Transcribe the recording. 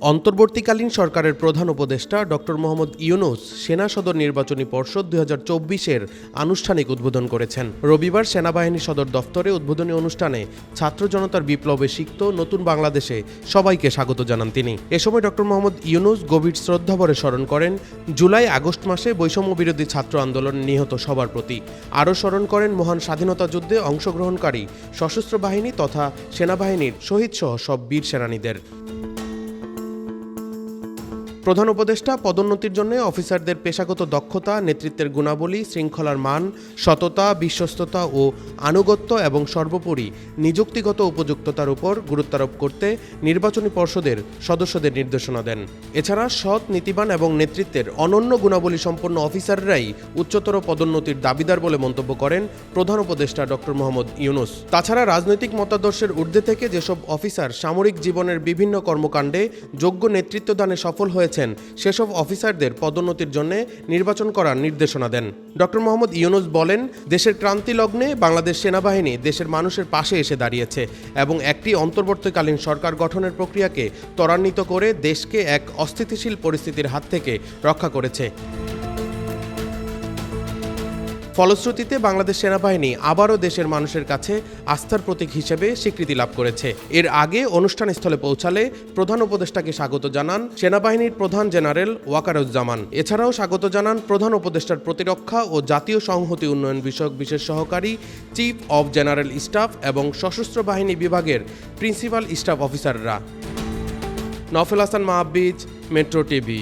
অন্তর্বর্তীকালীন সরকারের প্রধান উপদেষ্টা ডক্টর মোহাম্মদ ইউনুস সেনা সদর নির্বাচনী পর্ষদ দুই হাজার চব্বিশের আনুষ্ঠানিক উদ্বোধন করেছেন। রবিবার সেনাবাহিনী সদর দফতরে উদ্বোধনী অনুষ্ঠানে ছাত্র জনতার বিপ্লবে সিক্ত নতুন বাংলাদেশে সবাইকে স্বাগত জানান তিনি। এ সময় ডক্টর মোহাম্মদ ইউনুস গভীর শ্রদ্ধাভরে স্মরণ করেন, জুলাই আগস্ট মাসে বৈষম্য বিরোধী ছাত্র আন্দোলন নিহত সবার প্রতি। আরও স্মরণ করেন, মহান স্বাধীনতা যুদ্ধে অংশগ্রহণকারী সশস্ত্র বাহিনী তথা সেনাবাহিনীর শহীদসহ সব বীর সেনানীদের। প্রধান উপদেষ্টা পদোন্নতির জন্য অফিসারদের পেশাগত দক্ষতা, নেতৃত্বের গুণাবলী, শৃঙ্খলার মান, সততা, বিশ্বস্ততা ও আনুগত্য এবং সর্বোপরি নিযুক্তিগত উপযুক্ততার উপর গুরুত্বারোপ করতে নির্বাচনী পর্ষদের সদস্যদের নির্দেশনা দেন। এছাড়া সৎ, নীতিবান এবং নেতৃত্বের অনন্য গুণাবলী সম্পন্ন অফিসাররাই উচ্চতর পদোন্নতির দাবিদার বলে মন্তব্য করেন প্রধান উপদেষ্টা ডক্টর মোহাম্মদ ইউনুস। তাছাড়া রাজনৈতিক মতাদর্শের ঊর্ধ্বে থেকে যেসব অফিসার সামরিক জীবনের বিভিন্ন কর্মকাণ্ডে যোগ্য নেতৃত্ব দানে সফল হয়েছেন সেসব অফিসারদের পদোন্নতির জন্য নির্বাচন করার নির্দেশনা দেন। ড. মোহাম্মদ ইউনুস বলেন, দেশের ক্রান্তি লগ্নে বাংলাদেশ সেনাবাহিনী দেশের মানুষের পাশে এসে দাঁড়িয়েছে এবং একটি অন্তর্বর্তীকালীন সরকার গঠনের প্রক্রিয়াকে ত্বরান্বিত করে দেশকে এক অস্থিতিশীল পরিস্থিতির হাত থেকে রক্ষা করেছে। ফলশ্রুতিতে বাংলাদেশ সেনাবাহিনী আবারও দেশের মানুষের কাছে আস্থার প্রতীক হিসেবে স্বীকৃতি লাভ করেছে। এর আগে অনুষ্ঠান স্থলে পৌঁছালে প্রধান উপদেষ্টাকে স্বাগত জানান সেনাবাহিনীর প্রধান জেনারেল ওয়াকারুজ্জামান। এছাড়াও স্বাগত জানান প্রধান উপদেষ্টার প্রতিরক্ষা ও জাতীয় সংহতি উন্নয়ন বিষয়ক বিশেষ সহকারী, চিফ অব জেনারেল স্টাফ এবং সশস্ত্র বাহিনী বিভাগের প্রিন্সিপাল স্টাফ অফিসাররা। নফেল হাসান মাহবিজ মেট্রো টিভি।